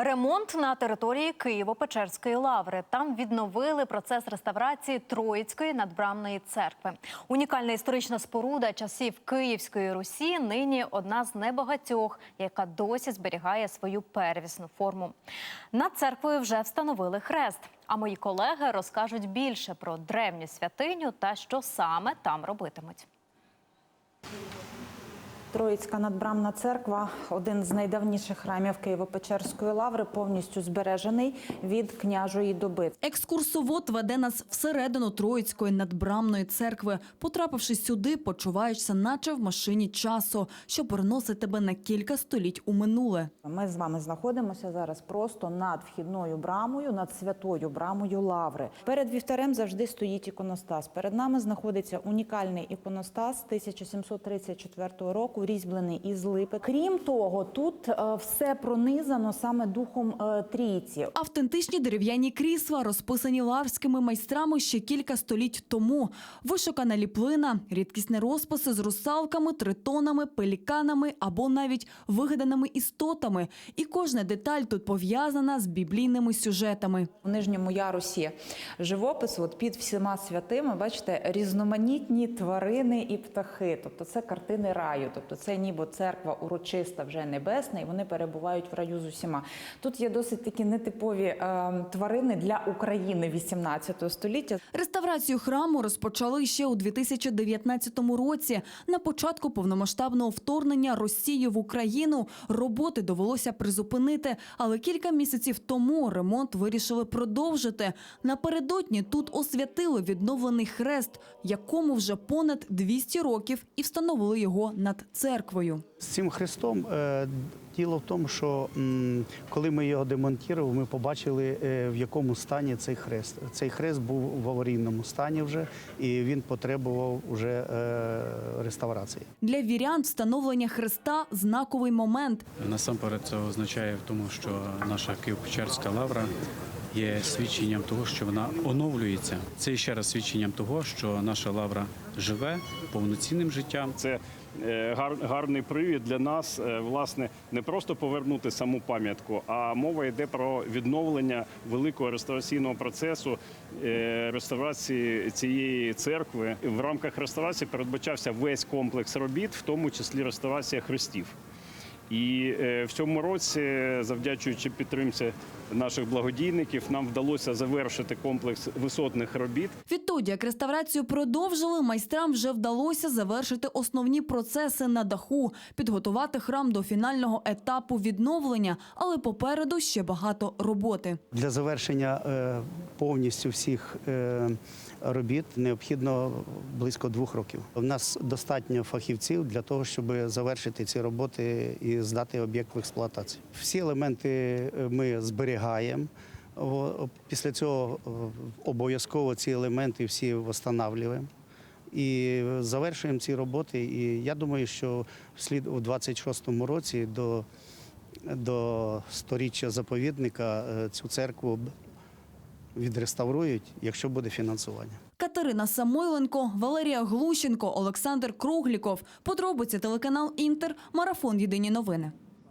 Ремонт на території Києво-Печерської лаври. Там відновили процес реставрації Троїцької надбрамної церкви. Унікальна історична споруда часів Київської Русі нині одна з небагатьох, яка досі зберігає свою первісну форму. Над церквою вже встановили хрест. А мої колеги розкажуть більше про древню святиню та що саме там робитимуть. Троїцька надбрамна церква один з найдавніших храмів Києво-Печерської лаври, повністю збережений від княжої доби. Екскурсовод веде нас всередину Троїцької надбрамної церкви. Потрапивши сюди, почуваєшся, наче в машині часу, що переносить тебе на кілька століть у минуле. Ми з вами знаходимося зараз просто над вхідною брамою, над святою брамою лаври. Перед вівтарем завжди стоїть іконостас. Перед нами знаходиться унікальний іконостас 1734 року, різьблений із липи. Крім того, тут е, все пронизано саме духом е, трійці. Автентичні дерев'яні крісла, розписані лаврськими майстрами ще кілька століть тому. Вишукана ліплина, рідкісні розписи з русалками, тритонами, пеліканами або навіть вигаданими істотами. І кожна деталь тут пов'язана з біблійними сюжетами. У нижньому ярусі живопису, от під всіма святими, бачите, різноманітні тварини і птахи. Тобто це картини раю, тобто це ніби церква урочиста, вже небесна, і вони перебувають в раю з усіма. Тут є досить такі нетипові е, тварини для України 18 століття. Реставрацію храму розпочали ще у 2019 році. На початку повномасштабного вторгнення Росії в Україну роботи довелося призупинити, але кілька місяців тому ремонт вирішили продовжити. Напередодні тут освятили відновлений хрест, якому вже понад 200 років, і встановили його над церквою. З цим хрестом е, діло в тому, що м, коли ми його демонтували, ми побачили, е, в якому стані цей хрест. Цей хрест був в аварійному стані вже, і він потребував вже е, реставрації. Для вірян встановлення хреста знаковий момент. Насамперед це означає в тому, що наша Києво-Печерська лавра є свідченням того, що вона оновлюється. Це ще раз свідченням того, що наша лавра живе повноцінним життям. Це е, гарний привід для нас, е, власне, не просто повернути саму пам'ятку, а мова йде про відновлення великого реставраційного процесу е, реставрації цієї церкви. В рамках реставрації передбачався весь комплекс робіт, в тому числі реставрація хрестів. І в цьому році, завдячуючи підтримці наших благодійників, нам вдалося завершити комплекс висотних робіт. Відтоді, як реставрацію продовжили, майстрам вже вдалося завершити основні процеси на даху, підготувати храм до фінального етапу відновлення, але попереду ще багато роботи. Для завершення е, повністю всіх е, робіт необхідно близько двох років. У нас достатньо фахівців для того, щоб завершити ці роботи і здати об'єкт в експлуатацію. Всі елементи е, ми зберігаємо. О, Після цього е, обов'язково ці елементи всі встановлюємо. І завершуємо ці роботи. І я думаю, що вслід у 26-му році до, до сторіччя заповідника е, цю церкву відреставрують, якщо буде фінансування. Катерина Самойленко, Валерія Глущенко, Олександр Кругліков. Подробиці телеканал Інтер. Марафон Єдині новини.